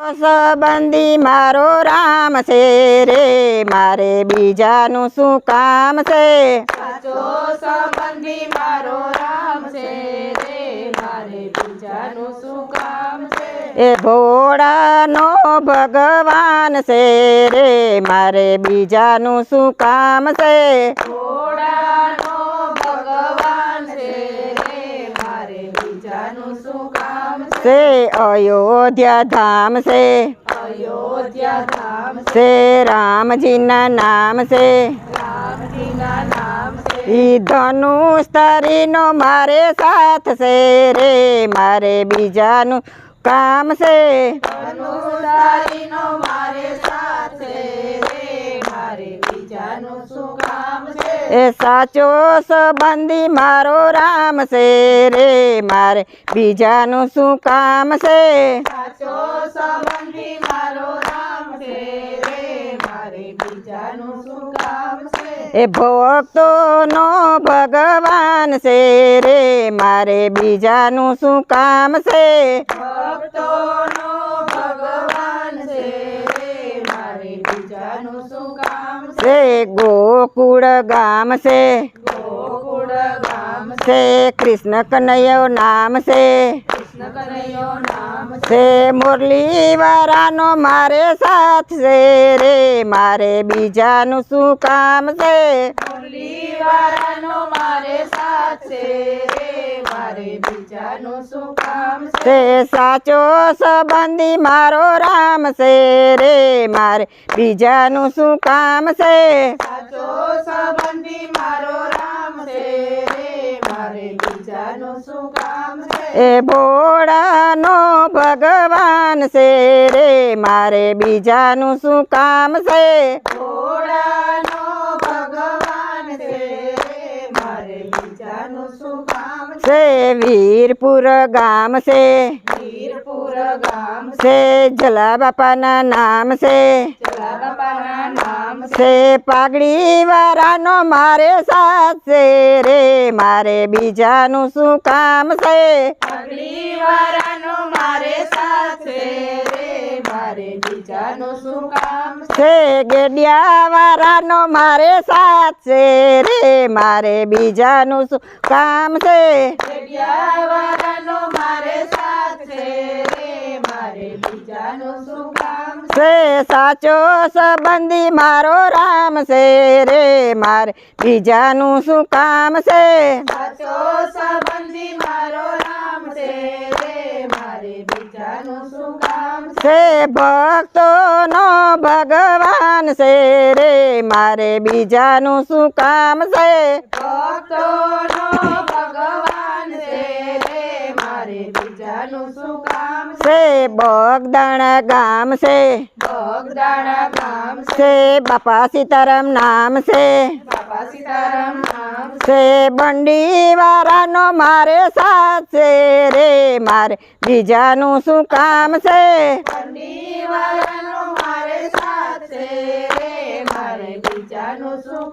સંબંધી મારો રામ છે રે મારે બીજાનું શું કામ છે? સાચો સંબંધી મારો રામ છે રે મારે બીજાનું શું કામ છે? એ ભોળાનો ભગવાન છે રે મારે બીજાનું શું કામ છે ઘોડાનો ભગવાન છે રે મારે બીજાનું શું કામ છે છે અયોધ્યા ધામ છે અયોધ્યા ધામ છે છે રામજીના નામ છે રામજીના નામ છે ઈ ધનુષ તારીનો મારે સાથ છે રે મારે બીજાનું કામ છે અનુસારીનો મારે સાથ છે રે મારે બીજાનું શું કામ છે એ સાચો સંબંધી મારો રામ છે રે મારે બીજાનું શું કામ છે? સાચો સંબંધી મારો રામ છે રે મારે બીજાનું શું કામ છે? એ ભક્તોનો ભગવાન છે રે મારે બીજાનું શું કામ છે? ભક્તોનો ભગવાન છે રે મારે બીજાનું શું કામ છે? છે ગોકુળ ગામ છે ગોકુળ ગામ છે કૃષ્ણ કનૈયો નામ છે કૃષ્ણ કનૈયો નામ છે છે મુરલી વાળાનો મારે સાથ છે રે મારે બીજાનું શું કામ છે મુરલી વાળાનો મારે સાથ છે રે મારે બીજાનું શું કામ છે છે સાચો સંબંધી મારો રામ છે રે મારે બીજાનું શું કામ છે સાચો સંબંધી મારો રામ છે રે મારે બીજાનું શું કામ છે એ ભોળાનો ભગવાન છે રે મારે બીજાનું શું કામ છે? છે વીરપુર ગામ છે. વીરપુર ગામ છે જલા બાપાના નામ છે. જલા બાપાના છે પાઘડી વાળાનો મારે સાથ છે રે મારે બીજાનું શું કામ છે? વાળાનો મારે સાથ છે રે મારે બીજાનું શું કામ છે? છે ગેડિયા વાળાનો મારે સાથ છે રે મારે બીજાનું શું કામ છે? જગ્યા વાળાનો મારે સાથ છે રે મારે બીજાનું શું છે સાચો સંબંધી મારો રામ છે રે મારે બીજાનું શું કામ છે? સાચો સંબંધી મારો રામ છે રે મારે બીજાનું શું કામ છે? છે ભક્તોનો ભગવાન છે રે મારે બીજાનું શું કામ છે? ભક્તોનો ભગવાન છે રે મારે બીજાનું બગદણ ગામ છે સે. છે બાપા સીતારામ નામ છે બાપા સીતારામ નામ છે છે બંડી વાળાનો મારે સાથ છે રે મારે બીજાનું શું કામ છે વાળાનો મારે સાથ છે રે મારે બીજાનું શું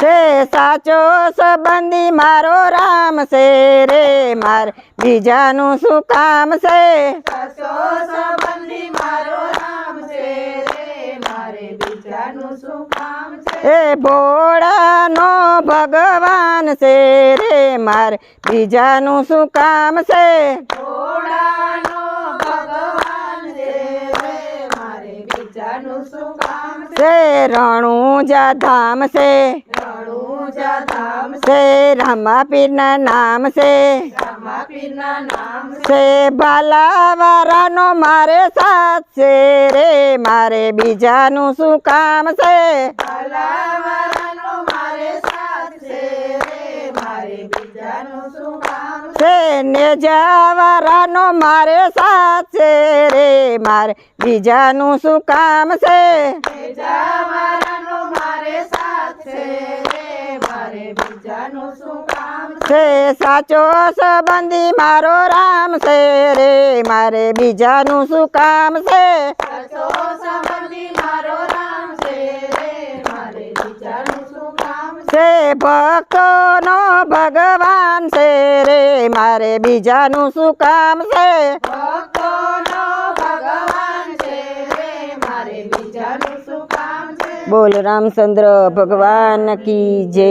કામ છે છે સાચો સંબંધી મારો રામ છે રે માર બીજાનું શું કામ છે? સાચો સંબંધી મારો રામ છે રે મારે બીજાનું શું કામ છે? એ ભોળાનો ભગવાન છે રે માર બીજાનું શું કામ છે? ઘોડાનો ભગવાન છે રે મારે બીજાનું શું કામ છે? છે રણુજા ધામ છે. રણુજા रामा રામાપીરના નામ છે રામાપીરના નામ છે છે બાલાવાળાનો મારે સાથ છે રે મારે બીજાનું શું કામ છે છે રે મારે સાચે રે મારે બીજાનું શું કામ છે બીજાવાળાનો મારે સાથ છે રે મારે બીજાનું શું કામ છે છે સાચો સંબંધી મારો રામ છે રે મારે બીજાનું શું કામ છે સાચો સંબંધી મારો રામ છે રે મારે બીજાનું શું કામ છે છે ભક્તોનો ભગવાન છે રે મારે બીજાનું શું કામ છે ભક્તોનો ભગવાન બીજાનું શું કામ છે બોલ રામચંદ્ર ભગવાન કી જય